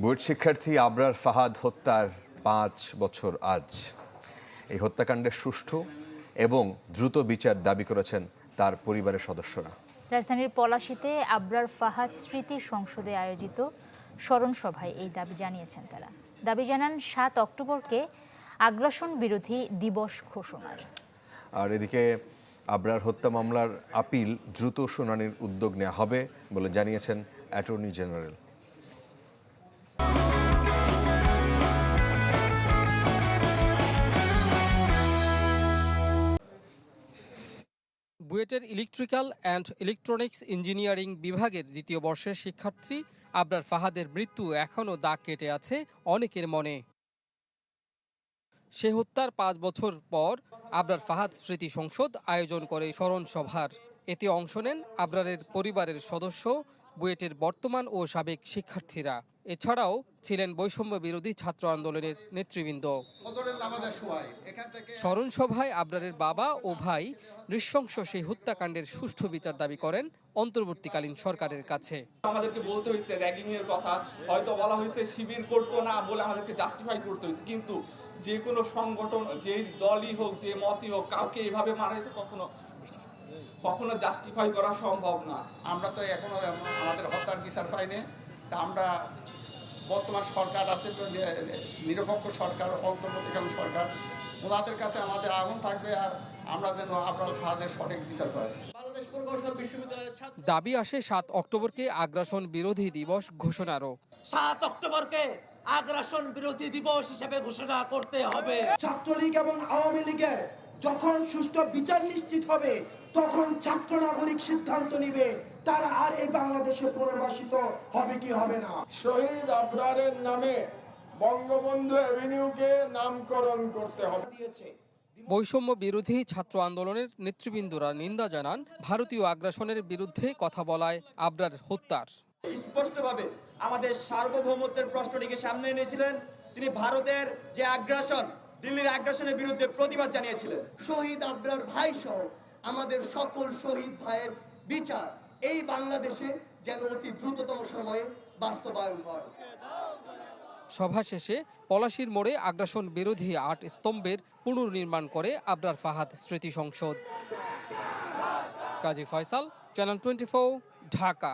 বুয়েট শিক্ষার্থী আবরার ফাহাদ হত্যার পাঁচ বছর আজ। এই হত্যাকাণ্ডের সুষ্ঠু এবং দ্রুত বিচার দাবি করেছেন তার পরিবারের সদস্যরা। রাজধানীর পলাশীতে আবরার ফাহাদ স্মৃতি সংসদে আয়োজিত স্মরণ সভায় এই দাবি জানিয়েছেন তারা। দাবি জানান সাত অক্টোবরকে আগ্রাসন বিরোধী দিবস ঘোষণার। আর এদিকে আবরার হত্যা মামলার আপিল দ্রুত শুনানির উদ্যোগ নেওয়া হবে বলে জানিয়েছেন অ্যাটর্নি জেনারেল। বুয়েটের ইলেকট্রিক্যাল অ্যান্ড ইলেকট্রনিক্স ইঞ্জিনিয়ারিং বিভাগের দ্বিতীয় বর্ষের শিক্ষার্থী আবরার ফাহাদের মৃত্যু এখনও দাগ কেটে আছে অনেকের মনে। সে হত্যার পাঁচ বছর পর আবরার ফাহাদ স্মৃতি সংসদ আয়োজন করে স্মরণ সভার এতে অংশ নেন আবরারের পরিবারের সদস্য বুয়েটের বর্তমান ও সাবেক শিক্ষার্থীরা। এছাড়াও ছিলেন বৈষম্য বিরোধী ছাত্র আন্দোলনের নেতৃবৃন্দ। ফজরের নামাজের সময় এখান থেকে স্মরণ সভায় আবরারের বাবা ও ভাই নৃশংস সেই হত্যাকাণ্ডের সুষ্ঠু বিচার দাবি করেন অন্তর্বর্তীকালীন সরকারের কাছে। আমাদেরকে বলতে হয়েছে র্যাগিং এর কথা, হয়তো বলা হয়েছে শিবির করতো না বলে আমাদেরকে জাস্টিফাই করতে হয়েছে। কিন্তু যে কোনো সংগঠন, যে দলই হোক, যে মতই হোক, কাউকে এভাবে মারা তো কখনো কখনো জাস্টিফাই করা সম্ভব না। আমরা তো এখনও আমাদের হত্যার বিচার পাইনি তা আমরা বর্তমান সরকার আছে নিরপেক্ষ সরকার অন্তর্বর্তীকালীন সরকার ওনাদের কাছে আমাদের আগুন থাকবে আর আমরা যেন আপনার ফাহাদের সঠিক বিচার পাই। বাংলাদেশ প্রকৌশল বিশ্ববিদ্যালয়ের ছাত্র দাবি আসে সাত অক্টোবরকে আগ্রাসন বিরোধী দিবস ঘোষণারও। সাত অক্টোবরকে আগ্রাসন বিরোধী দিবস হিসেবে ঘোষণা করতে হবে। ছাত্রলীগ এবং আওয়ামী লীগের যখন সুষ্ঠু বিচার নিশ্চিত হবে তখন ছাত্র নাগরিক সিদ্ধান্ত নিবে তারা আর এই বাংলাদেশে পুনর্বাসিত হবে কি হবে না। শহীদ আবরারের নামে বঙ্গবন্ধু অ্যাভিনিউকে নামকরণ করতে হবে। দিয়েছে। বৈষম্য বিরোধী ছাত্র আন্দোলনের নেতৃবৃন্দরা নিন্দা জানান ভারতীয় আগ্রাসনের বিরুদ্ধে কথা বলায় আবরার হত্যার। স্পষ্টভাবে আমাদের সার্বভৌমত্বের প্রশ্নটিকে সামনে এনেছিলেন। তিনি ভারতের যে আগ্রাসন দিল্লির আগ্রাসনের বিরুদ্ধে প্রতিবাদ জানিয়েছিলেন। শহীদ আবরার ভাই সহ আমাদের সকল শহীদ ভাইয়ের বিচার। এই বাংলাদেশে যেন অতি দ্রুততম সময়ে বাস্তবায়ন হয়। সভা শেষে পলাশির মোড়ে আগ্রাসন বিরোধী আট স্তম্ভের পুনর্নির্মাণ করে আবরার ফাহাদ স্মৃতি সংসদ। Kazi Faisal channel twenty Dhaka.